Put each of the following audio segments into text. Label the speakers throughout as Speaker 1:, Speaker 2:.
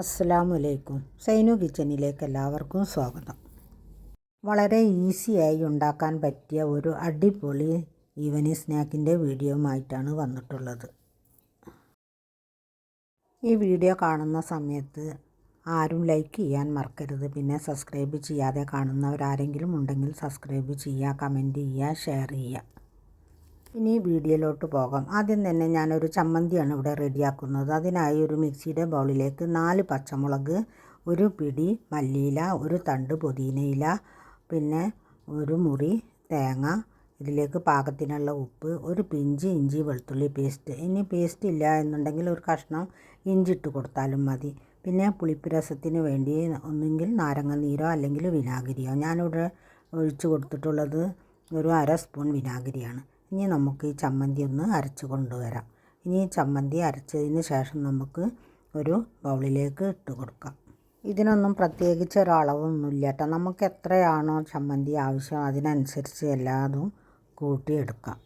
Speaker 1: അസ്സലാമു അലൈക്കും സൈനു കിച്ചനിലേക്ക് എല്ലാവർക്കും സ്വാഗതം. വളരെ ഈസിയായി ഉണ്ടാക്കാൻ പറ്റിയ ഒരു അടിപൊളി ഈവനിങ് സ്നാക്കിന്റെ വീഡിയോയുമായിട്ടാണ് വന്നിട്ടുള്ളത്. ഈ വീഡിയോ കാണുന്ന സമയത്ത് ആരും ലൈക്ക് ചെയ്യാൻ മറക്കരുത്. പിന്നെ സബ്സ്ക്രൈബ് ചെയ്യാതെ കാണുന്നവരാരെങ്കിലും ഉണ്ടെങ്കിൽ സബ്സ്ക്രൈബ് ചെയ്യുക കമന്റ് ചെയ്യുക ഷെയർ ചെയ്യുക. ഇനി വീഡിയോയിലോട്ട് പോകാം. ആദ്യം തന്നെ ഞാനൊരു ചമ്മന്തിയാണ് ഇവിടെ റെഡിയാക്കുന്നത്. അതിനായി ഒരു മിക്സിയുടെ ബൗളിലേക്ക് നാല് പച്ചമുളക് ഒരു പിടി മല്ലിയില ഒരു തണ്ട് പുതിനയില പിന്നെ ഒരു മുറി തേങ്ങ ഇതിലേക്ക് പാകത്തിനുള്ള ഉപ്പ് ഒരു പിഞ്ച് ഇഞ്ചി വെളുത്തുള്ളി പേസ്റ്റ്. ഇനി പേസ്റ്റ് ഇല്ല എന്നുണ്ടെങ്കിൽ ഒരു കഷ്ണം ഇഞ്ചി ഇട്ട് കൊടുത്താലും മതി. പിന്നെ പുളിപ്പ് രസത്തിന് വേണ്ടി ഒന്നുകിൽ നാരങ്ങ നീരോ അല്ലെങ്കിൽ വിനാഗിരിയോ. ഞാനിവിടെ ഒഴിച്ചു കൊടുത്തിട്ടുള്ളത് ഒരു അര സ്പൂൺ വിനാഗിരിയാണ്. ഇനി നമുക്ക് ഈ ചമ്മന്തി ഒന്ന് അരച്ച് കൊണ്ടുവരാം. ഇനി ഈ ചമ്മന്തി അരച്ചതിന് ശേഷം നമുക്ക് ഒരു ബൗളിലേക്ക് ഇട്ട് കൊടുക്കാം. ഇതിനൊന്നും പ്രത്യേകിച്ച് ഒരളവൊന്നുമില്ല കേട്ടോ. നമുക്ക് എത്രയാണോ ചമ്മന്തി ആവശ്യം അതിനനുസരിച്ച് എല്ലാതും കൂട്ടിയെടുക്കാം.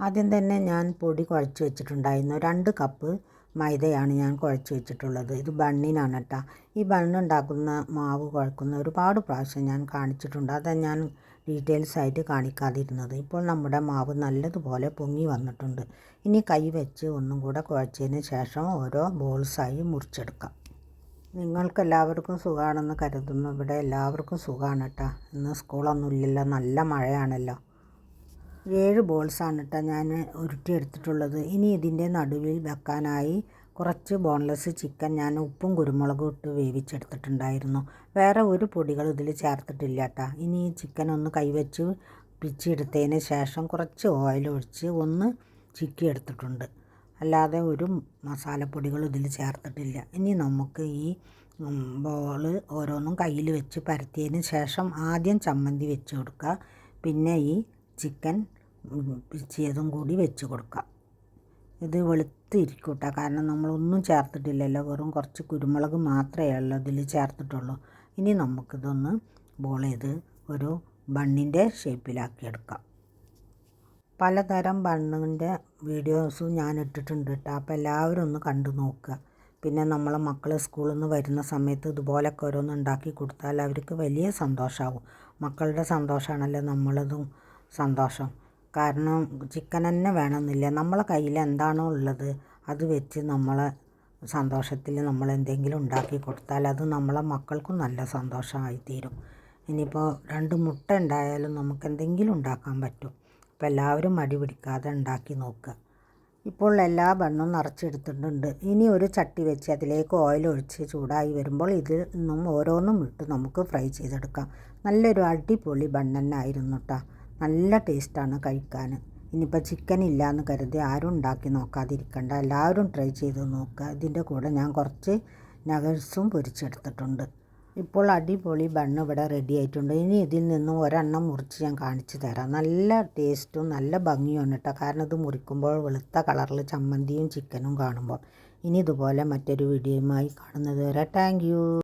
Speaker 1: ആദ്യം തന്നെ ഞാൻ പൊടി കുഴച്ച് വെച്ചിട്ടുണ്ടായിരുന്നു. രണ്ട് കപ്പ് മൈദയാണ് ഞാൻ കുഴച്ച് വെച്ചിട്ടുള്ളത്. ഇത് ബണ്ണിനാണ് കേട്ടോ ഈ ബണ്ണുണ്ടാക്കുന്ന മാവ് കുഴക്കുന്ന ഒരുപാട് പ്രാവശ്യം ഞാൻ കാണിച്ചിട്ടുണ്ട്. അതാണ് ഞാൻ ഡീറ്റെയിൽസ് ആയിട്ട് കാണിക്കാതിരുന്നത്. ഇപ്പോൾ നമ്മുടെ മാവ് നല്ലതുപോലെ പൊങ്ങി വന്നിട്ടുണ്ട്. ഇനി കൈ വെച്ച് ഒന്നും കൂടെ കുഴച്ചതിന് ശേഷം ഓരോ ബോൾസായി മുറിച്ചെടുക്കാം. നിങ്ങൾക്ക് എല്ലാവർക്കും സുഖമാണെന്ന് കരുതുന്നു. ഇവിടെ എല്ലാവർക്കും സുഖമാണ് കേട്ടോ ഇന്ന് സ്കൂളൊന്നും ഇല്ലല്ലോ നല്ല മഴയാണല്ലോ. ഏഴ് ബോൾസാണ് കേട്ടോ ഞാൻ ഉരുട്ടിയെടുത്തിട്ടുള്ളത്. ഇനി ഇതിന്റെ നടുവിൽ വെക്കാനായി കുറച്ച് ബോൺലെസ് ചിക്കൻ ഞാൻ ഉപ്പും കുരുമുളകും ഇട്ട് വേവിച്ചെടുത്തിട്ടുണ്ടായിരുന്നു. വേറെ ഒരു പൊടികൾ ഇതിൽ ചേർത്തിട്ടില്ല കേട്ടോ ഇനി ഈ ചിക്കൻ ഒന്ന് കൈവച്ച് പിച്ചെടുത്തതിന് ശേഷം കുറച്ച് ഓയിൽ ഒഴിച്ച് ഒന്ന് ചിക്കി എടുത്തിട്ടുണ്ട് അല്ലാതെ ഒരു മസാലപ്പൊടികൾ ഇതിൽ ചേർത്തിട്ടില്ല. ഇനി നമുക്ക് ഈ ബോൾ ഓരോന്നും കയ്യിൽ വെച്ച് പരത്തിയതിന് ശേഷം ആദ്യം ചമ്മന്തി വെച്ച് കൊടുക്കുക പിന്നെ ഈ ചിക്കൻ പിച്ചിയതും കൂടി വെച്ച് കൊടുക്കുക ഇത് വെളുത്തിരിക്കും കേട്ടോ കാരണം നമ്മളൊന്നും ചേർത്തിട്ടില്ലല്ലോ വെറും കുറച്ച് കുരുമുളക് മാത്രമേ ഉള്ളൂ ഇതിൽ ചേർത്തിട്ടുള്ളൂ ഇനി നമുക്കിതൊന്ന് ബോൾ ചെയ്ത് ഒരു ബണ്ണിന്റെ ഷേപ്പിലാക്കി എടുക്കാം പലതരം ബണ്ണിന്റെ വീഡിയോസും ഞാൻ ഇട്ടിട്ടുണ്ട് കേട്ടോ അപ്പോൾ എല്ലാവരും ഒന്ന് കണ്ടു നോക്കുക പിന്നെ നമ്മളെ മക്കൾ സ്കൂളിൽ നിന്ന് വരുന്ന സമയത്ത് ഇതുപോലൊക്കെ ഓരോന്ന് ഉണ്ടാക്കി കൊടുത്താൽ അവർക്ക് വലിയ സന്തോഷമാവും മക്കളുടെ സന്തോഷമാണല്ലോ നമ്മളതും സന്തോഷം കാരണം ചിക്കൻ തന്നെ വേണമെന്നില്ല. നമ്മളെ കയ്യിൽ എന്താണോ ഉള്ളത് അത് വെച്ച് നമ്മളെ സന്തോഷത്തിൽ നമ്മൾ എന്തെങ്കിലും ഉണ്ടാക്കി കൊടുത്താൽ അത് നമ്മളെ മക്കൾക്കും നല്ല സന്തോഷമായി തീരും ഇനിയിപ്പോൾ രണ്ട് മുട്ട ഉണ്ടായാലും നമുക്ക് എന്തെങ്കിലും ഉണ്ടാക്കാൻ പറ്റും. അപ്പോൾ എല്ലാവരും മടി പിടിക്കാതെ ഉണ്ടാക്കി നോക്കുക. ഇപ്പോൾ എല്ലാ ബണ്ണും നിറച്ചെടുത്തിട്ടുണ്ട്. ഇനി ഒരു ചട്ടി വെച്ച് അതിലേക്ക് ഓയിൽ ഒഴിച്ച് ചൂടായി വരുമ്പോൾ ഇതിൽ നിന്നും ഓരോന്നും ഇട്ട് നമുക്ക് ഫ്രൈ ചെയ്തെടുക്കാം. നല്ലൊരു അടിപൊളി ബണ്ണന്നായിരുന്നു കേട്ടോ നല്ല ടേസ്റ്റാണ് കഴിക്കാൻ. ഇനിയിപ്പോൾ ചിക്കൻ ഇല്ല എന്ന് കരുതി ആരും ഉണ്ടാക്കി നോക്കാതിരിക്കണ്ട. എല്ലാവരും ട്രൈ ചെയ്ത് നോക്കുക ഇതിന്റെ കൂടെ ഞാൻ കുറച്ച് നഗൽസും പൊരിച്ചെടുത്തിട്ടുണ്ട്. ഇപ്പോൾ അടിപൊളി ബണ്ണ് ഇവിടെ റെഡി ആയിട്ടുണ്ട്. ഇനി ഇതിൽ നിന്നും ഒരെണ്ണം മുറിച്ച് ഞാൻ കാണിച്ചു തരാം. നല്ല ടേസ്റ്റും നല്ല ഭംഗിയാണ് കേട്ടോ. കാരണം ഇത് മുറിക്കുമ്പോൾ വെളുത്ത കളറിൽ ചമ്മന്തിയും ചിക്കനും കാണുമ്പോൾ. ഇനി ഇതുപോലെ മറ്റൊരു വീഡിയോയുമായി കാണുന്നത് വരെ. താങ്ക്